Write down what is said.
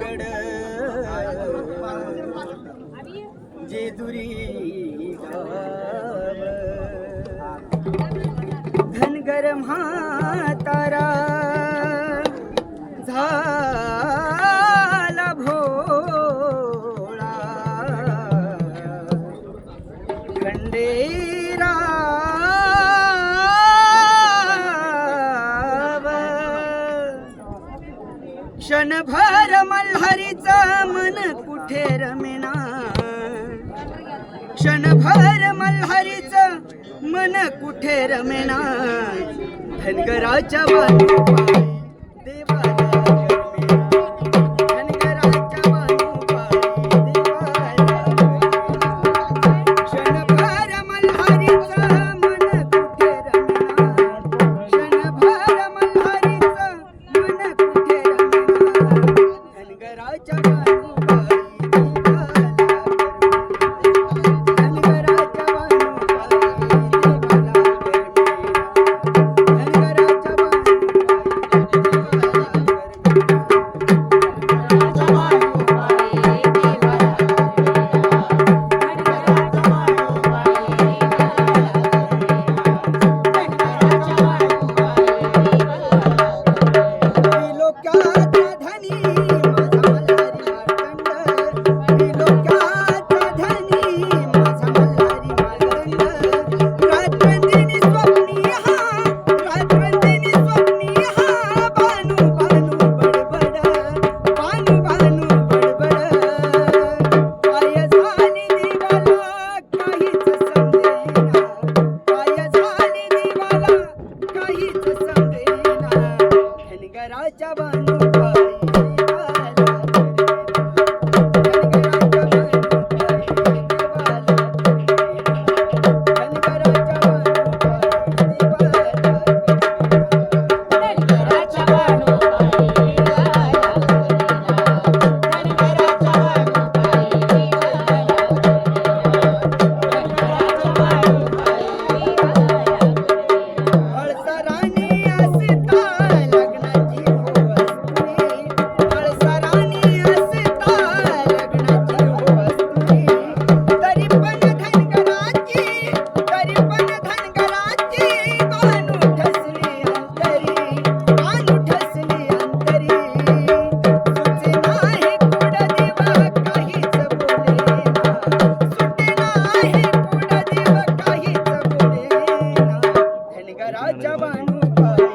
गड. जेजुरी धनगर म्हातारा झाला भोळा. खंडे क्षणभर मल्हारीचा मन कुठे रमेना क्षणभर मल्हारीचा मन कुठे रमेना धनगराच्या वाट जब ಬಾಣುವ